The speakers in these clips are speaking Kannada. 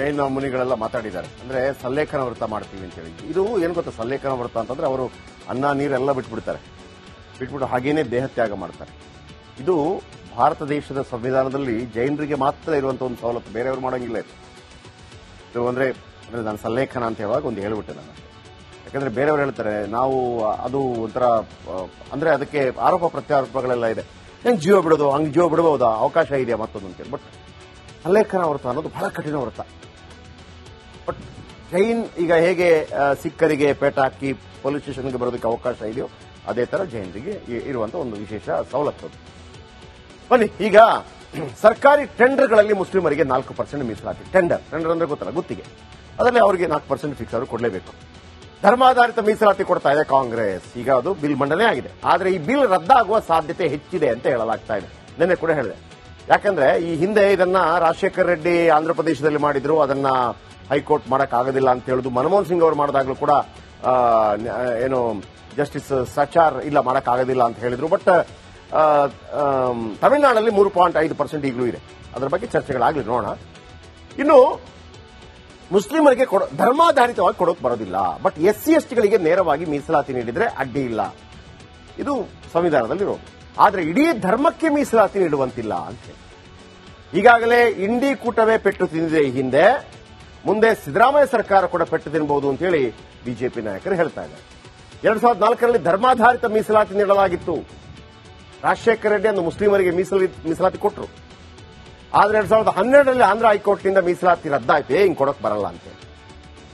ಜೈನ ಮುನಿಗಳೆಲ್ಲ ಮಾತಾಡಿದ್ದಾರೆ. ಅಂದ್ರೆ ಸಲ್ಲೇಖನ ವ್ರತ ಮಾಡ್ತೀವಿ ಅಂತ ಹೇಳಿ. ಇದು ಏನ್ ಗೊತ್ತಾ ಸಲ್ಲೇಖನ ವ್ರತ ಅಂತಂದ್ರೆ ಅವರು ಅನ್ನ, ನೀರೆಲ್ಲ ಬಿಟ್ಬಿಡ್ತಾರೆ. ಬಿಟ್ಬಿಟ್ಟು ಹಾಗೇನೆ ದೇಹತ್ಯಾಗ ಮಾಡ್ತಾರೆ. ಇದು ಭಾರತ ದೇಶದ ಸಂವಿಧಾನದಲ್ಲಿ ಜೈನರಿಗೆ ಮಾತ್ರ ಇರುವಂತಹ ಒಂದು ಸವಲತ್ತು. ಬೇರೆಯವರು ಮಾಡೋಂಗಿಲ್ಲ ಇದು. ಅಂದ್ರೆ ಅಂದ್ರೆ ನಾನು ಸಲ್ಲೇಖನ ಅಂತ ಹೇಳುವಾಗ ಒಂದು ಹೇಳ್ಬಿಟ್ಟೆ ನಾನು. ಯಾಕಂದ್ರೆ ಬೇರೆಯವರು ಹೇಳ್ತಾರೆ, ನಾವು ಅದು ಒಂಥರ ಅಂದ್ರೆ ಅದಕ್ಕೆ ಆರೋಪ ಪ್ರತ್ಯಾರೋಪಗಳೆಲ್ಲ ಇದೆ. ಹೆಂಗ್ ಜೀವ ಬಿಡೋದು? ಹಂಗೆ ಜೀವ ಬಿಡಬಹುದಾ? ಅವಕಾಶ ಇದೆಯಾ ಮತ್ತೊಂದು ಅಂತೇಳಿ ಬಟ್ ಸಲ್ಲೇಖನ ವ್ರತ ಅನ್ನೋದು ಬಹಳ ಕಠಿಣ ವ್ರತ. ಬಟ್ ಜೈನ್ ಈಗ ಹೇಗೆ ಸಿಕ್ಕರಿಗೆ ಪೇಟ ಹಾಕಿ ಪೊಲೀಸ್ ಸ್ಟೇಷನ್ಗೆ ಬರೋದಕ್ಕೆ ಅವಕಾಶ ಇದೆಯೋ ಅದೇ ತರ ಜೈನರಿಗೆ ಇರುವಂತ ಒಂದು ವಿಶೇಷ ಸವಲತ್ತು. ಬನ್ನಿ, ಈಗ ಸರ್ಕಾರಿ ಟೆಂಡರ್ಗಳಲ್ಲಿ ಮುಸ್ಲಿಮರಿಗೆ ನಾಲ್ಕು ಪರ್ಸೆಂಟ್ ಮೀಸಲಾತಿ. ಟೆಂಡರ್ ಟೆಂಡರ್ ಅಂದ್ರೆ ಗೊತ್ತಲ್ಲ, ಗುತ್ತಿಗೆ. ಅದರಲ್ಲಿ ಅವರಿಗೆ ನಾಲ್ಕು ಪರ್ಸೆಂಟ್ ಫಿಕ್ಸ್ ಅವರು ಕೊಡಲೇಬೇಕು. ಧರ್ಮಾಧಾರಿತ ಮೀಸಲಾತಿ ಕೊಡ್ತಾ ಇದೆ ಕಾಂಗ್ರೆಸ್. ಈಗ ಅದು ಬಿಲ್ ಮಂಡನೆ ಆಗಿದೆ. ಆದ್ರೆ ಈ ಬಿಲ್ ರದ್ದಾಗುವ ಸಾಧ್ಯತೆ ಹೆಚ್ಚಿದೆ ಅಂತ ಹೇಳಲಾಗ್ತಾ ಇದೆ. ನಿನ್ನೆ ಕೂಡ ಹೇಳಿದೆ. ಯಾಕಂದ್ರೆ ಈ ಹಿಂದೆ ಇದನ್ನ ರಾಜಶೇಖರ್ ರೆಡ್ಡಿ ಆಂಧ್ರಪ್ರದೇಶದಲ್ಲಿ ಮಾಡಿದ್ರು. ಅದನ್ನ ಹೈಕೋರ್ಟ್ ಮಾಡಕ್ ಆಗೋದಿಲ್ಲ ಅಂತ ಹೇಳುದು ಮನಮೋಹನ್ ಸಿಂಗ್ ಅವರು ಮಾಡಿದಾಗಲೂ ಕೂಡ ಏನು, ಜಸ್ಟಿಸ್ ಸಚಾರ್ ಇಲ್ಲ ಮಾಡಕ್ ಆಗೋದಿಲ್ಲ ಅಂತ ಹೇಳಿದ್ರು. ಬಟ್ ತಮಿಳುನಾಡಲ್ಲಿ ಮೂರು ಪಾಯಿಂಟ್ ಐದು ಪರ್ಸೆಂಟ್ ಈಗಲೂ ಇದೆ. ಅದರ ಬಗ್ಗೆ ಚರ್ಚೆಗಳಾಗಲಿ ನೋಡೋಣ. ಇನ್ನು, ಮುಸ್ಲಿಮರಿಗೆ ಧರ್ಮಾಧಾರಿತವಾಗಿ ಕೊಡೋಕೆ ಬರೋದಿಲ್ಲ. ಬಟ್ ಎಸ್ ಸಿ ಎಸ್ ಟಿಗಳಿಗೆ ನೇರವಾಗಿ ಮೀಸಲಾತಿ ನೀಡಿದರೆ ಅಡ್ಡಿ ಇಲ್ಲ. ಇದು ಸಂವಿಧಾನದಲ್ಲಿರೋದು ಆದರೆ ಇಡೀ ಧರ್ಮಕ್ಕೆ ಮೀಸಲಾತಿ ನೀಡುವಂತಿಲ್ಲ ಅಂತ ಈಗಾಗಲೇ ಇಂಡಿ ಕೂಟವೇ ಪೆಟ್ಟು ತಿಂದಿದೆ ಹಿಂದೆ. ಮುಂದೆ ಸಿದ್ದರಾಮಯ್ಯ ಸರ್ಕಾರ ಕೂಡ ಪೆಟ್ಟು ತಿನ್ನಬಹುದು ಅಂತ ಹೇಳಿ ಬಿಜೆಪಿ ನಾಯಕರು ಹೇಳ್ತಾ ಇದ್ದಾರೆ. ಎರಡ್ ಸಾವಿರದ ನಾಲ್ಕರಲ್ಲಿ ಧರ್ಮಾಧಾರಿತ ಮೀಸಲಾತಿ ನೀಡಲಾಗಿತ್ತು. ರಾಜಶೇಖರ ರೆಡ್ಡಿ ಅಂದು ಮುಸ್ಲಿಮರಿಗೆ ಮೀಸಲಿ, ಮೀಸಲಾತಿ ಕೊಟ್ಟರು ಆದ್ರೆ ಎರಡ್ ಸಾವಿರದ ಹನ್ನೆರಡರಲ್ಲಿ ಆಂಧ್ರ ಹೈಕೋರ್ಟ್ನಿಂದ ಮೀಸಲಾತಿ ರದ್ದಾಯ್ತು. ಹಿಂಗ್ ಕೊಡಕ್ ಬರಲ್ಲ ಅಂತ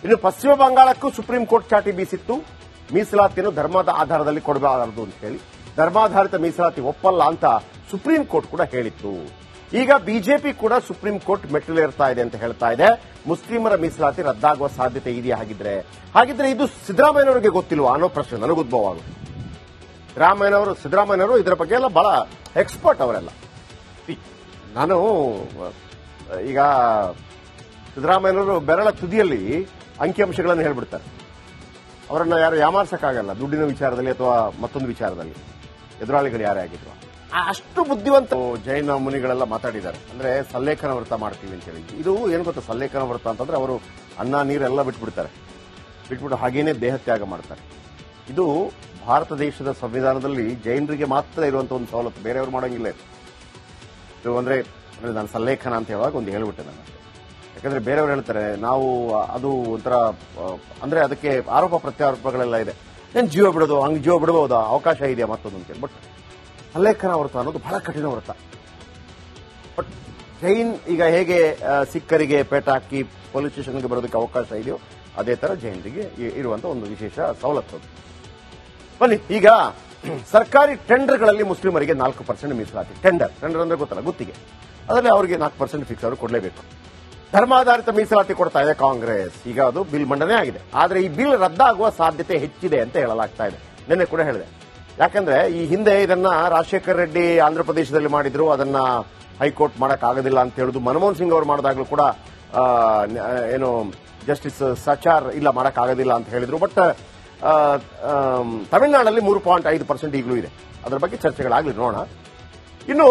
ಇನ್ನು ಪಶ್ಚಿಮ ಬಂಗಾಳಕ್ಕೂ ಸುಪ್ರೀಂ ಕೋರ್ಟ್ ಚಾಟಿ ಬೀಸಿತ್ತು. ಮೀಸಲಾತಿಯನ್ನು ಧರ್ಮದ ಆಧಾರದಲ್ಲಿ ಕೊಡಬಾರದು ಅಂತ ಹೇಳಿ ಧರ್ಮಾಧಾರಿತ ಮೀಸಲಾತಿ ಒಪ್ಪಲ್ಲ ಅಂತ ಸುಪ್ರೀಂ ಕೋರ್ಟ್ ಕೂಡ ಹೇಳಿತ್ತು. ಈಗ ಬಿಜೆಪಿ ಕೂಡ ಸುಪ್ರೀಂ ಕೋರ್ಟ್ ಮೆಟ್ಟಿಲೇರ್ತಾ ಇದೆ ಅಂತ ಹೇಳ್ತಾ ಇದೆ. ಮುಸ್ಲಿಮರ ಮೀಸಲಾತಿ ರದ್ದಾಗುವ ಸಾಧ್ಯತೆ ಇದೆಯಾ ಹಾಗಿದ್ರೆ? ಹಾಗಿದ್ರೆ ಇದು ಸಿದ್ದರಾಮಯ್ಯನವರಿಗೆ ಗೊತ್ತಿಲ್ವಾ ಅನ್ನೋ ಪ್ರಶ್ನೆ ನನಗೆ ಉದ್ಭವ ಆಗುತ್ತೆ ರಾಮಯ್ಯನವರು, ಸಿದ್ದರಾಮಯ್ಯನವರು ಇದರ ಬಗ್ಗೆ ಎಲ್ಲ ಬಹಳ ಎಕ್ಸ್ಪರ್ಟ್ ಅವರೆಲ್ಲ. ನಾನು, ಈಗ ಸಿದ್ದರಾಮಯ್ಯನವರು ಬೆರಳ ತುದಿಯಲ್ಲಿ ಅಂಕಿಅಂಶಗಳನ್ನು ಹೇಳ್ಬಿಡ್ತಾರೆ. ಅವರನ್ನ ಯಾರು ಯಾಮಾರ್ಸಕ್ಕಾಗಲ್ಲ, ದುಡ್ಡಿನ ವಿಚಾರದಲ್ಲಿ ಅಥವಾ ಮತ್ತೊಂದು ವಿಚಾರದಲ್ಲಿ. ಎದುರಾಳಿಗಳು ಯಾರೇ ಆಗಿದ್ರು. ಅಷ್ಟು ಬುದ್ಧಿವಂತ ಜೈನ ಮುನಿಗಳೆಲ್ಲ ಮಾತಾಡಿದ್ದಾರೆ. ಅಂದ್ರೆ ಸಲ್ಲೇಖನ ವ್ರತ ಮಾಡ್ತೀವಿ ಅಂತ ಹೇಳಿ. ಇದು ಏನು ಗೊತ್ತಾ? ಸಲ್ಲೇಖನ ವ್ರತ ಅಂತಂದ್ರೆ ಅವರು ಅನ್ನ ನೀರೆಲ್ಲ ಬಿಟ್ಬಿಡ್ತಾರೆ. ಬಿಟ್ಬಿಟ್ಟು ಹಾಗೇನೆ ದೇಹತ್ಯಾಗ ಮಾಡ್ತಾರೆ. ಇದು ಭಾರತ ದೇಶದ ಸಂವಿಧಾನದಲ್ಲಿ ಜೈನರಿಗೆ ಮಾತ್ರ ಇರುವಂತ ಒಂದು ಸವಲತ್ತು. ಬೇರೆಯವರು ಮಾಡೋಂಗಿಲ್ಲ ಇದು. ಅಂದ್ರೆ ನಾನು ಸಲ್ಲೇಖನ ಅಂತ ಹೇಳುವಾಗ ಒಂದು ಹೇಳ್ಬಿಟ್ಟೆ ನಾನು. ಯಾಕಂದ್ರೆ ಬೇರೆಯವರು ಹೇಳ್ತಾರೆ, ನಾವು ಅದು ಒಂಥರ ಅಂದ್ರೆ ಅದಕ್ಕೆ ಆರೋಪ ಪ್ರತ್ಯಾರೋಪಗಳೆಲ್ಲ ಇದೆ. ಏನ್ ಜೀವ ಬಿಡೋದು? ಹಂಗೆ ಜೀವ ಬಿಡಬಹುದಾ ಅವಕಾಶ ಇದೆಯಾ ಮತ್ತೊಂದು ಅಂತೇಳಿ ಬಟ್ ಸಲ್ಲೇಖನ ವ್ರತ ಅನ್ನೋದು ಬಹಳ ಕಠಿಣ ವ್ರತ. ಬಟ್ ಜೈನ್ ಈಗ ಹೇಗೆ ಸಿಕ್ಕರಿಗೆ ಪೇಟ ಹಾಕಿ ಪೊಲೀಸ್ ಸ್ಟೇಷನ್ಗೆ ಬರೋದಕ್ಕೆ ಅವಕಾಶ ಇದೆಯೋ ಅದೇ ತರ ಜೈನರಿಗೆ ಇರುವಂತ ಒಂದು ವಿಶೇಷ ಸವಲತ್ತು. ಬನ್ನಿ, ಈಗ ಸರ್ಕಾರಿ ಟೆಂಡರ್ಗಳಲ್ಲಿ ಮುಸ್ಲಿಮರಿಗೆ ನಾಲ್ಕು ಪರ್ಸೆಂಟ್ ಮೀಸಲಾತಿ. ಟೆಂಡರ್ ಟೆಂಡರ್ ಅಂದ್ರೆ ಗೊತ್ತಲ್ಲ, ಗುತ್ತಿಗೆ. ಅದರಲ್ಲಿ ಅವರಿಗೆ ನಾಲ್ಕು ಪರ್ಸೆಂಟ್ ಫಿಕ್ಸ್ ಅವರು ಕೊಡಲೇಬೇಕು. ಧರ್ಮಾಧಾರಿತ ಮೀಸಲಾತಿ ಕೊಡ್ತಾ ಇದೆ ಕಾಂಗ್ರೆಸ್. ಈಗ ಅದು ಬಿಲ್ ಮಂಡನೆ ಆಗಿದೆ. ಆದ್ರೆ ಈ ಬಿಲ್ ರದ್ದಾಗುವ ಸಾಧ್ಯತೆ ಹೆಚ್ಚಿದೆ ಅಂತ ಹೇಳಲಾಗ್ತಾ ಇದೆ. ನಿನ್ನೆ ಕೂಡ ಹೇಳಿದೆ. ಯಾಕಂದ್ರೆ ಈ ಹಿಂದೆ ಇದನ್ನ ರಾಜಶೇಖರ್ ರೆಡ್ಡಿ ಆಂಧ್ರ ಪ್ರದೇಶದಲ್ಲಿ ಮಾಡಿದ್ರು, ಅದನ್ನ ಹೈಕೋರ್ಟ್ ಮಾಡಕ್ ಆಗೋದಿಲ್ಲ ಅಂತ ಹೇಳುದು ಮನಮೋಹನ್ ಸಿಂಗ್ ಅವರು ಮಾಡಿದಾಗಲೂ ಕೂಡ ಏನು, ಜಸ್ಟಿಸ್ ಸಚಾರ್ ಇಲ್ಲ ಮಾಡಕ್ ಆಗೋದಿಲ್ಲ ಅಂತ ಹೇಳಿದ್ರು. ಬಟ್ ತಮಿಳುನಾಡಲ್ಲಿ ಮೂರು ಪಾಯಿಂಟ್ ಐದು ಪರ್ಸೆಂಟ್ ಈಗಲೂ ಇದೆ. ಅದರ ಬಗ್ಗೆ ಚರ್ಚೆಗಳಾಗಲಿ ನೋಡೋಣ. ಇನ್ನು,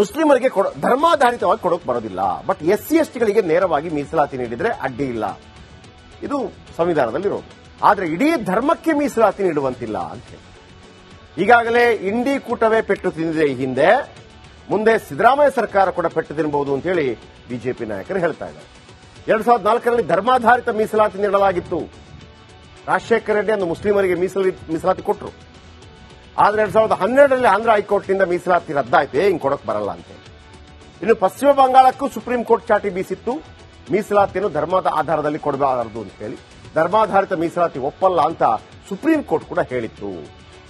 ಮುಸ್ಲಿಮರಿಗೆ ಧರ್ಮಾಧಾರಿತವಾಗಿ ಕೊಡೋಕೆ ಬರೋದಿಲ್ಲ. ಬಟ್ ಎಸ್ ಸಿ ಎಸ್ ಟಿಗಳಿಗೆ ನೇರವಾಗಿ ಮೀಸಲಾತಿ ನೀಡಿದರೆ ಅಡ್ಡಿ ಇಲ್ಲ. ಇದು ಸಂವಿಧಾನದಲ್ಲಿರೋದು ಆದ್ರೆ ಇಡೀ ಧರ್ಮಕ್ಕೆ ಮೀಸಲಾತಿ ನೀಡುವಂತಿಲ್ಲ ಅಂತ ಈಗಾಗಲೇ ಇಂಡಿ ಕೂಟವೇ ಪೆಟ್ಟು ತಿಂದಿದೆ ಈ ಹಿಂದೆ. ಮುಂದೆ ಸಿದ್ದರಾಮಯ್ಯ ಸರ್ಕಾರ ಕೂಡ ಪೆಟ್ಟು ತಿನ್ನಬಹುದು ಅಂತ ಹೇಳಿ ಬಿಜೆಪಿ ನಾಯಕರು ಹೇಳ್ತಾ ಇದ್ದಾರೆ. ಎರಡ್ ಸಾವಿರದ ನಾಲ್ಕರಲ್ಲಿ ಧರ್ಮಾಧಾರಿತ ಮೀಸಲಾತಿ ನೀಡಲಾಗಿತ್ತು. ರಾಜಶೇಖರ ರೆಡ್ಡಿ ಅಂದು ಮುಸ್ಲಿಮರಿಗೆ ಮೀಸಲಿ ಮೀಸಲಾತಿ ಕೊಟ್ಟರು ಆದ್ರೆ ಎರಡ್ ಸಾವಿರದ ಹನ್ನೆರಡರಲ್ಲಿ ಆಂಧ್ರ ಹೈಕೋರ್ಟ್ನಿಂದ ಮೀಸಲಾತಿ ರದ್ದಾಯ್ತು ಹಿಂಗೆ ಕೊಡಕ್ ಬರಲ್ಲ ಅಂತ ಇನ್ನು ಪಶ್ಚಿಮ ಬಂಗಾಳಕ್ಕೂ ಸುಪ್ರೀಂ ಕೋರ್ಟ್ ಚಾಟಿ ಬೀಸಿತ್ತು. ಮೀಸಲಾತಿಯನ್ನು ಧರ್ಮದ ಆಧಾರದಲ್ಲಿ ಕೊಡಬಾರದು ಅಂತ ಹೇಳಿ ಧರ್ಮಾಧಾರಿತ ಮೀಸಲಾತಿ ಒಪ್ಪಲ್ಲ ಅಂತ ಸುಪ್ರೀಂ ಕೋರ್ಟ್ ಕೂಡ ಹೇಳಿತ್ತು.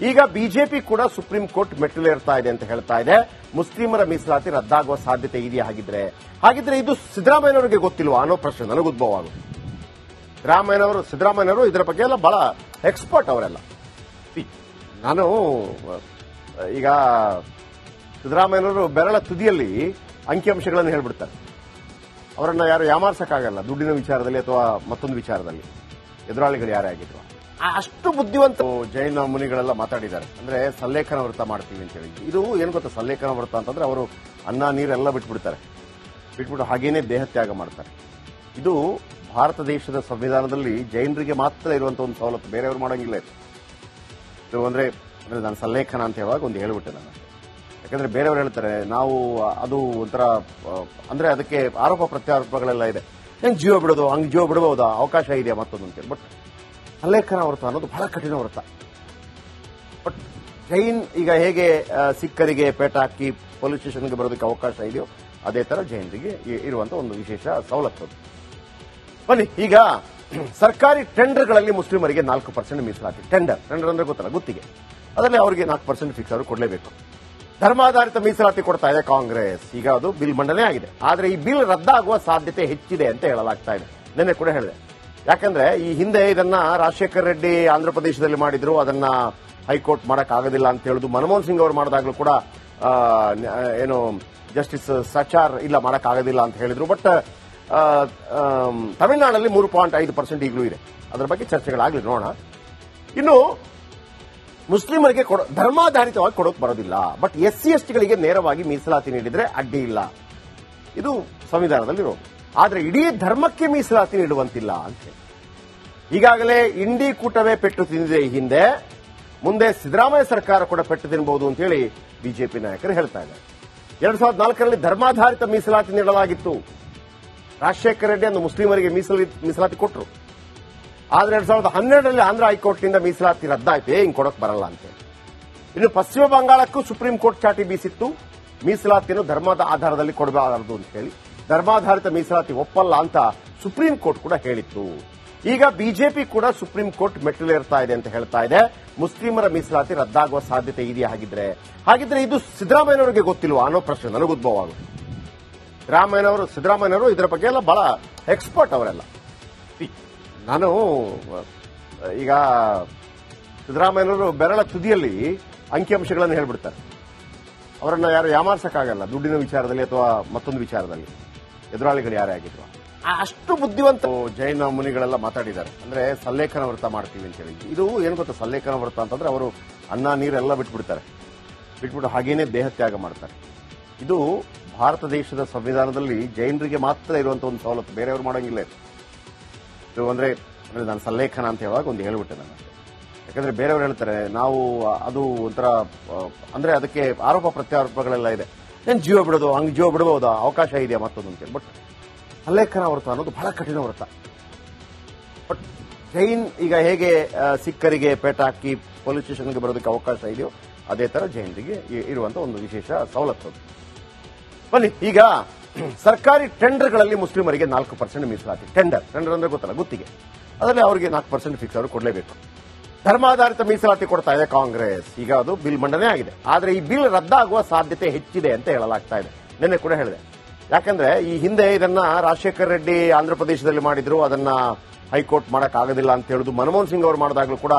ಈಗ ಬಿಜೆಪಿ ಕೂಡ ಸುಪ್ರೀಂ ಕೋರ್ಟ್ ಮೆಟ್ಟಿಲೇರ್ತಾ ಇದೆ ಅಂತ ಹೇಳ್ತಾ ಇದೆ. ಮುಸ್ಲಿಮರ ಮೀಸಲಾತಿ ರದ್ದಾಗುವ ಸಾಧ್ಯತೆ ಇದೆಯಾ ಹಾಗಿದ್ರೆ? ಹಾಗಿದ್ರೆ ಇದು ಸಿದ್ದರಾಮಯ್ಯನವರಿಗೆ ಗೊತ್ತಿಲ್ವಾ? ಅನ್ನೋ ಪ್ರಶ್ನೆ ನನಗೆ ಉದ್ಭವ ಆಗುತ್ತೆ ರಾಮಯ್ಯನವರು, ಸಿದ್ದರಾಮಯ್ಯನವರು ಇದರ ಬಗ್ಗೆ ಎಲ್ಲ ಬಹಳ ಎಕ್ಸ್ಪರ್ಟ್ ಅವರೆಲ್ಲ. ನಾನು, ಈಗ ಸಿದ್ದರಾಮಯ್ಯನವರು ಬೆರಳ ತುದಿಯಲ್ಲಿ ಅಂಕಿಅಂಶಗಳನ್ನು ಹೇಳ್ಬಿಡ್ತಾರೆ. ಅವರನ್ನ ಯಾರು ಯಾಮಾರ್ಸಕ್ಕಾಗಲ್ಲ, ದುಡ್ಡಿನ ವಿಚಾರದಲ್ಲಿ ಅಥವಾ ಮತ್ತೊಂದು ವಿಚಾರದಲ್ಲಿ. ಎದುರಾಳಿಗಳು ಯಾರೇ ಆಗಿದ್ರು. ಅಷ್ಟು ಬುದ್ಧಿವಂತ ಜೈನ ಮುನಿಗಳೆಲ್ಲ ಮಾತಾಡಿದ್ದಾರೆ. ಅಂದ್ರೆ ಸಲ್ಲೇಖನ ವ್ರತ ಮಾಡ್ತೀವಿ ಅಂತ ಹೇಳಿ ಇದು ಏನ್ ಗೊತ್ತಾ ಸಲ್ಲೇಖನ ವ್ರತ ಅಂತಂದ್ರೆ ಅವರು ಅನ್ನ ನೀರೆಲ್ಲ ಬಿಟ್ಬಿಡ್ತಾರೆ. ಬಿಟ್ಬಿಟ್ಟು ಹಾಗೇನೆ ದೇಹತ್ಯಾಗ ಮಾಡ್ತಾರೆ. ಇದು ಭಾರತ ದೇಶದ ಸಂವಿಧಾನದಲ್ಲಿ ಜೈನರಿಗೆ ಮಾತ್ರ ಇರುವಂತಹ ಒಂದು ಸವಲತ್ತು ಬೇರೆಯವರು ಮಾಡೋಂಗಿಲ್ಲ ಇದು. ಅಂದ್ರೆ ಅಂದ್ರೆ ನಾನು ಸಲ್ಲೇಖನ ಅಂತ ಹೇಳುವಾಗ ಒಂದು ಹೇಳ್ಬಿಟ್ಟೆ ನಾನು. ಯಾಕಂದ್ರೆ ಬೇರೆಯವರು ಹೇಳ್ತಾರೆ ನಾವು ಅದು ಒಂಥರ ಅಂದ್ರೆ ಅದಕ್ಕೆ ಆರೋಪ ಪ್ರತ್ಯಾರೋಪಗಳೆಲ್ಲ ಇದೆ. ಹೆಂಗ್ ಜೀವ ಬಿಡೋದು, ಹಂಗ್ ಜೀವ ಬಿಡಬಹುದಾ ಅವಕಾಶ ಇದೆಯಾ ಮತ್ತೊಂದು ಅಂತೇಳಿ ಬಟ್ ಅಲ್ಲೇಖನ ವ್ರತ ಅನ್ನೋದು ಬಹಳ ಕಠಿಣ ವ್ರತ. ಬಟ್ ಜೈನ್ ಈಗ ಹೇಗೆ ಸಿಕ್ಕರಿಗೆ ಪೇಟ ಹಾಕಿ ಪೊಲೀಸ್ ಸ್ಟೇಷನ್ಗೆ ಬರೋದಕ್ಕೆ ಅವಕಾಶ ಇದೆಯೋ, ಅದೇ ತರ ಜೈನರಿಗೆ ಇರುವಂತಹ ಇರುವಂತ ಒಂದು ವಿಶೇಷ ಸವಲತ್ತು. ಬನ್ನಿ, ಈಗ ಸರ್ಕಾರಿ ಟೆಂಡರ್ಗಳಲ್ಲಿ ಮುಸ್ಲಿಮರಿಗೆ ನಾಲ್ಕು ಪರ್ಸೆಂಟ್ ಮೀಸಲಾತಿ. ಟೆಂಡರ್ ಟೆಂಡರ್ ಅಂದ್ರೆ ಗೊತ್ತಲ್ಲ, ಗುತ್ತಿಗೆ. ಅದರಲ್ಲಿ ಅವರಿಗೆ ನಾಲ್ಕು ಪರ್ಸೆಂಟ್ ಫಿಕ್ಸ್ ಅವರು ಕೊಡಲೇಬೇಕು. ಧರ್ಮಾಧಾರಿತ ಮೀಸಲಾತಿ ಕೊಡ್ತಾ ಇದೆ ಕಾಂಗ್ರೆಸ್. ಈಗ ಅದು ಬಿಲ್ ಮಂಡನೆ ಆಗಿದೆ. ಆದ್ರೆ ಈ ಬಿಲ್ ರದ್ದಾಗುವ ಸಾಧ್ಯತೆ ಹೆಚ್ಚಿದೆ ಅಂತ ಹೇಳಲಾಗ್ತಾ ಇದೆ. ನಿನ್ನೆ ಕೂಡ ಹೇಳಿದೆ. ಯಾಕಂದ್ರೆ ಈ ಹಿಂದೆ ಇದನ್ನ ರಾಜಶೇಖರ್ ರೆಡ್ಡಿ ಆಂಧ್ರ ಪ್ರದೇಶದಲ್ಲಿ ಮಾಡಿದ್ರು. ಅದನ್ನ ಹೈಕೋರ್ಟ್ ಮಾಡಕ್ ಆಗೋದಿಲ್ಲ ಅಂತ ಹೇಳುದು ಮನಮೋಹನ್ ಸಿಂಗ್ ಅವರು ಮಾಡಿದಾಗಲೂ ಕೂಡ ಏನು, ಜಸ್ಟಿಸ್ ಸಚಾರ್ ಇಲ್ಲ ಮಾಡಕ್ ಆಗೋದಿಲ್ಲ ಅಂತ ಹೇಳಿದ್ರು. ಬಟ್ ತಮಿಳುನಾಡಲ್ಲಿ ಮೂರು ಪಾಯಿಂಟ್ ಐದು ಪರ್ಸೆಂಟ್ ಈಗಲೂ ಇದೆ. ಅದರ ಬಗ್ಗೆ ಚರ್ಚೆಗಳಾಗಲಿ ನೋಡೋಣ. ಇನ್ನು ಮುಸ್ಲಿಮರಿಗೆ ಧರ್ಮಾಧಾರಿತವಾಗಿ ಕೊಡೋಕ್ ಬರೋದಿಲ್ಲ. ಬಟ್ ಎಸ್ ಸಿ ಎಸ್ ಟಿಗಳಿಗೆ ನೇರವಾಗಿ ಮೀಸಲಾತಿ ನೀಡಿದ್ರೆ ಅಡ್ಡಿ ಇಲ್ಲ. ಇದು ಸಂವಿಧಾನದಲ್ಲಿರೋದು ಆದ್ರೆ ಇಡೀ ಧರ್ಮಕ್ಕೆ ಮೀಸಲಾತಿ ನೀಡುವಂತಿಲ್ಲ ಅಂತ ಈಗಾಗಲೇ ಇಂಡಿ ಕೂಟವೇ ಪೆಟ್ಟು ತಿಂದಿದೆ ಹಿಂದೆ. ಮುಂದೆ ಸಿದ್ದರಾಮಯ್ಯ ಸರ್ಕಾರ ಕೂಡ ಪೆಟ್ಟು ತಿನ್ನಬಹುದು ಅಂತ ಹೇಳಿ ಬಿಜೆಪಿ ನಾಯಕರು ಹೇಳ್ತಾ ಇದ್ದಾರೆ. ಎರಡ್ ಸಾವಿರದ ನಾಲ್ಕರಲ್ಲಿ ಧರ್ಮಾಧಾರಿತ ಮೀಸಲಾತಿ ನೀಡಲಾಗಿತ್ತು. ರಾಜಶೇಖರ ರೆಡ್ಡಿ ಅಂದು ಮುಸ್ಲಿಮರಿಗೆ ಮೀಸಲಿ, ಮೀಸಲಾತಿ ಕೊಟ್ಟರು ಆದ್ರೆ ಎರಡ್ ಸಾವಿರದ ಹನ್ನೆರಡರಲ್ಲಿ ಆಂಧ್ರ ಹೈಕೋರ್ಟ್ನಿಂದ ಮೀಸಲಾತಿ ರದ್ದಾಯ್ತು. ಹಿಂಗ್ ಕೊಡಕ್ ಬರಲ್ಲ ಅಂತ. ಇನ್ನು ಪಶ್ಚಿಮ ಬಂಗಾಳಕ್ಕೂ ಸುಪ್ರೀಂ ಕೋರ್ಟ್ ಚಾಟಿ ಬೀಸಿತ್ತು. ಮೀಸಲಾತಿಯನ್ನು ಧರ್ಮದ ಆಧಾರದಲ್ಲಿ ಕೊಡಬಾರದು ಅಂತ ಹೇಳಿ. ಧರ್ಮಾಧಾರಿತ ಮೀಸಲಾತಿ ಒಪ್ಪಲ್ಲ ಅಂತ ಸುಪ್ರೀಂ ಕೋರ್ಟ್ ಕೂಡ ಹೇಳಿತ್ತು. ಈಗ ಬಿಜೆಪಿ ಕೂಡ ಸುಪ್ರೀಂ ಕೋರ್ಟ್ ಮೆಟ್ಟಿಲೇರ್ತಾ ಇದೆ ಅಂತ ಹೇಳ್ತಾ ಇದೆ. ಮುಸ್ಲಿಮರ ಮೀಸಲಾತಿ ರದ್ದಾಗುವ ಸಾಧ್ಯತೆ ಇದೆಯಾ ಹಾಗಿದ್ರೆ? ಹಾಗಿದ್ರೆ ಇದು ಸಿದ್ದರಾಮಯ್ಯನವರಿಗೆ ಗೊತ್ತಿಲ್ವಾ ಅನ್ನೋ ಪ್ರಶ್ನೆ ನನಗೆ ಉದ್ಭವ ಆಗುತ್ತೆ. ರಾಮಯ್ಯನವರು, ಸಿದ್ದರಾಮಯ್ಯನವರು ಇದರ ಬಗ್ಗೆ ಎಲ್ಲ ಬಹಳ ಎಕ್ಸ್ಪರ್ಟ್ ಅವರೆಲ್ಲ. ನಾನು, ಈಗ ಸಿದ್ದರಾಮಯ್ಯನವರು ಬೆರಳ ತುದಿಯಲ್ಲಿ ಅಂಕಿಅಂಶಗಳನ್ನು ಹೇಳ್ಬಿಡ್ತಾರೆ. ಅವರನ್ನ ಯಾರು ಯಾಮಾರ್ಸಕ್ಕಾಗಲ್ಲ, ದುಡ್ಡಿನ ವಿಚಾರದಲ್ಲಿ ಅಥವಾ ಮತ್ತೊಂದು ವಿಚಾರದಲ್ಲಿ. ಎದುರಾಳಿಗಳು ಯಾರೇ ಆಗಿದ್ರು. ಅಷ್ಟು ಬುದ್ಧಿವಂತ ಜೈನ ಮುನಿಗಳೆಲ್ಲ ಮಾತಾಡಿದ್ದಾರೆ. ಅಂದ್ರೆ ಸಲ್ಲೇಖನ ವ್ರತ ಮಾಡ್ತೀವಿ ಅಂತ ಹೇಳಿ. ಇದು ಏನು ಗೊತ್ತಾ ಸಲ್ಲೇಖನ ವ್ರತ ಅಂತಂದ್ರೆ ಅವರು ಅನ್ನ ನೀರೆಲ್ಲ ಬಿಟ್ಬಿಡ್ತಾರೆ. ಬಿಟ್ಬಿಟ್ಟು ಹಾಗೇನೆ ದೇಹತ್ಯಾಗ ಮಾಡ್ತಾರೆ. ಇದು ಭಾರತ ದೇಶದ ಸಂವಿಧಾನದಲ್ಲಿ ಜೈನರಿಗೆ ಮಾತ್ರ ಇರುವಂತಹ ಒಂದು ಸವಲತ್ತು. ಬೇರೆಯವರು ಮಾಡೋಂಗಿಲ್ಲ ಇದು. ಅಂದರೆ ಅಂದ್ರೆ ನಾನು ಸಲ್ಲೇಖನ ಅಂತ ಹೇಳುವಾಗ ಒಂದು ಹೇಳ್ಬಿಟ್ಟೆ ನಾನು. ಯಾಕಂದ್ರೆ ಬೇರೆಯವರು ಹೇಳ್ತಾರೆ, ನಾವು ಅದು ಒಂಥರ ಅಂದರೆ ಅದಕ್ಕೆ ಆರೋಪ ಪ್ರತ್ಯಾರೋಪಗಳೆಲ್ಲ ಇದೆ. ಏನು ಜೀವ ಬಿಡೋದು, ಹಂಗ್ ಜೀವ ಬಿಡ್ಬೋದಾ? ಅವಕಾಶ ಇದೆಯಾ ಮತ್ತೊಂದು ಅಂತೇಳಿ ಬಟ್ ಸಲ್ಲೇಖನ ವ್ರತ ಅನ್ನೋದು ಬಹಳ ಕಠಿಣ ವ್ರತ ಬಟ್ ಜೈನ್ ಈಗ ಹೇಗೆ ಸಿಕ್ಕರಿಗೆ ಪೇಟ ಹಾಕಿ ಪೊಲೀಸ್ ಸ್ಟೇಷನ್ಗೆ ಬರೋದಕ್ಕೆ ಅವಕಾಶ ಇದೆಯೋ ಅದೇ ತರ ಜೈನರಿಗೆ ಇರುವಂಥ ಒಂದು ವಿಶೇಷ ಸವಲತ್ತು ಬನ್ನಿ, ಈಗ ಸರ್ಕಾರಿ ಟೆಂಡರ್ಗಳಲ್ಲಿ ಮುಸ್ಲಿಮರಿಗೆ ನಾಲ್ಕು ಪರ್ಸೆಂಟ್ ಮೀಸಲಾತಿ. ಟೆಂಡರ್ ಟೆಂಡರ್ ಅಂದ್ರೆ ಗೊತ್ತಲ್ಲ, ಗುತ್ತಿಗೆ. ಅದರಲ್ಲಿ ಅವರಿಗೆ ನಾಲ್ಕು ಪರ್ಸೆಂಟ್ ಫಿಕ್ಸ್ ಅವರು ಕೊಡಲೇಬೇಕು. ಧರ್ಮಾಧಾರಿತ ಮೀಸಲಾತಿ ಕೊಡ್ತಾ ಇದೆ ಕಾಂಗ್ರೆಸ್. ಈಗ ಅದು ಬಿಲ್ ಮಂಡನೆ ಆಗಿದೆ. ಆದ್ರೆ ಈ ಬಿಲ್ ರದ್ದಾಗುವ ಸಾಧ್ಯತೆ ಹೆಚ್ಚಿದೆ ಅಂತ ಹೇಳಲಾಗ್ತಾ ಇದೆ. ನಿನ್ನೆ ಕೂಡ ಹೇಳಿದೆ. ಯಾಕಂದ್ರೆ ಈ ಹಿಂದೆ ಇದನ್ನ ರಾಜಶೇಖರ್ ರೆಡ್ಡಿ ಆಂಧ್ರ ಪ್ರದೇಶದಲ್ಲಿ ಮಾಡಿದ್ರು. ಅದನ್ನ ಹೈಕೋರ್ಟ್ ಮಾಡಕ್ ಆಗೋದಿಲ್ಲ ಅಂತ ಹೇಳುದು ಮನಮೋಹನ್ ಸಿಂಗ್ ಅವರು ಮಾಡಿದಾಗಲೂ ಕೂಡ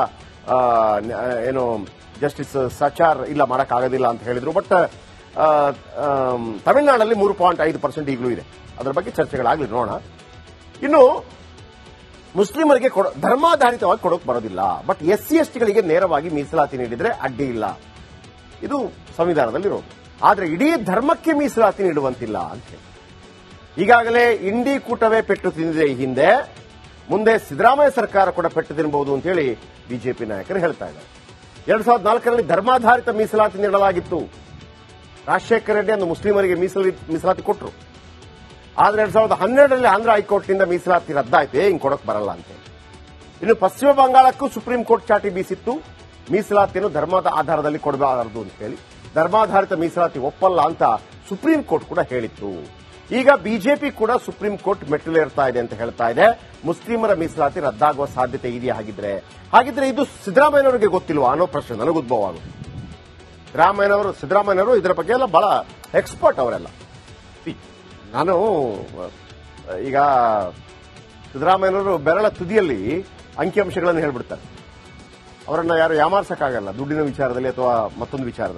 ಏನು, ಜಸ್ಟಿಸ್ ಸಚಾರ್ ಇಲ್ಲ ಮಾಡಕ್ ಆಗೋದಿಲ್ಲ ಅಂತ ಹೇಳಿದ್ರು. ಬಟ್ ತಮಿಳುನಾಡಲ್ಲಿ ಮೂರು ಪಾಯಿಂಟ್ ಐದು ಪರ್ಸೆಂಟ್ ಈಗಲೂ ಇದೆ. ಅದರ ಬಗ್ಗೆ ಚರ್ಚೆಗಳಾಗಲಿ ನೋಡೋಣ. ಇನ್ನು ಮುಸ್ಲಿಮರಿಗೆ ಧರ್ಮಾಧಾರಿತವಾಗಿ ಕೊಡೋಕೆ ಬರೋದಿಲ್ಲ. ಬಟ್ ಎಸ್ ಸಿ ಎಸ್ ಟಿಗಳಿಗೆ ನೇರವಾಗಿ ಮೀಸಲಾತಿ ನೀಡಿದರೆ ಅಡ್ಡಿ ಇಲ್ಲ. ಇದು ಸಂವಿಧಾನದಲ್ಲಿರೋದು. ಆದರೆ ಇಡೀ ಧರ್ಮಕ್ಕೆ ಮೀಸಲಾತಿ ನೀಡುವಂತಿಲ್ಲ ಅಂತ ಹೇಳಿ. ಈಗಾಗಲೇ ಇಂಡಿ ಕೂಟವೇ ಪೆಟ್ಟು ತಿಂದಿದೆ ಹಿಂದೆ. ಮುಂದೆ ಸಿದ್ದರಾಮಯ್ಯ ಸರ್ಕಾರ ಕೂಡ ಪೆಟ್ಟು ತಿನ್ನಬಹುದು ಅಂತ ಹೇಳಿ ಬಿಜೆಪಿ ನಾಯಕರು ಹೇಳ್ತಾ ಇದ್ದಾರೆ. ಎರಡ್ ಸಾವಿರದ ನಾಲ್ಕರಲ್ಲಿ ಧರ್ಮಾಧಾರಿತ ಮೀಸಲಾತಿ ನೀಡಲಾಗಿತ್ತು. ರಾಜಶೇಖರ ರೆಡ್ಡಿ ಒಂದು ಮುಸ್ಲಿಮರಿಗೆ ಮೀಸಲಿ ಮೀಸಲಾತಿ ಕೊಟ್ಟರು ಆದ್ರೆ ಎರಡ್ ಸಾವಿರದ ಹನ್ನೆರಡರಲ್ಲಿ ಆಂಧ್ರ ಹೈಕೋರ್ಟ್ನಿಂದ ಮೀಸಲಾತಿ ರದ್ದಾಯಿತು. ಹಿಂಗೆ ಕೊಡಕ್ ಬರಲ್ಲ ಅಂತ ಇನ್ನು ಪಶ್ಚಿಮ ಬಂಗಾಳಕ್ಕೂ ಸುಪ್ರೀಂ ಕೋರ್ಟ್ ಚಾಟಿ ಬೀಸಿತ್ತು. ಮೀಸಲಾತಿಯನ್ನು ಧರ್ಮದ ಆಧಾರದಲ್ಲಿ ಕೊಡಬಾರದು ಅಂತ ಹೇಳಿ. ಧರ್ಮಾಧಾರಿತ ಮೀಸಲಾತಿ ಒಪ್ಪಲ್ಲ ಅಂತ ಸುಪ್ರೀಂ ಕೋರ್ಟ್ ಕೂಡ ಹೇಳಿತ್ತು. ಈಗ ಬಿಜೆಪಿ ಕೂಡ ಸುಪ್ರೀಂ ಕೋರ್ಟ್ ಮೆಟ್ಟಿಲೇರ್ತಾ ಇದೆ ಅಂತ ಹೇಳ್ತಾ ಇದೆ. ಮುಸ್ಲಿಮರ ಮೀಸಲಾತಿ ರದ್ದಾಗುವ ಸಾಧ್ಯತೆ ಇದೆಯಾ ಹಾಗಿದ್ರೆ? ಹಾಗಿದ್ರೆ ಇದು ಸಿದ್ದರಾಮಯ್ಯನವರಿಗೆ ಗೊತ್ತಿಲ್ವಾ? ಅನ್ನೋ ಪ್ರಶ್ನೆ ನನಗೆ ಉದ್ಭವ ಆಗುತ್ತೆ ಸಿದ್ದರಾಮಯ್ಯನವರು ಸಿದ್ದರಾಮಯ್ಯನವರು ಇದರ ಬಗ್ಗೆ ಎಲ್ಲ ಬಹಳ ಎಕ್ಸ್ಪರ್ಟ್ ಅವರೆಲ್ಲ. ನಾನು, ಈಗ ಸಿದ್ದರಾಮಯ್ಯನವರು ಬೆರಳ ತುದಿಯಲ್ಲಿ ಅಂಕಿಅಂಶಗಳನ್ನು ಹೇಳ್ಬಿಡ್ತಾರೆ. ಅವರನ್ನ ಯಾರು ಯಾಮಾರ್ಸಕ್ಕಾಗಲ್ಲ, ದುಡ್ಡಿನ ವಿಚಾರದಲ್ಲಿ ಅಥವಾ ಮತ್ತೊಂದು ವಿಚಾರದಲ್ಲಿ.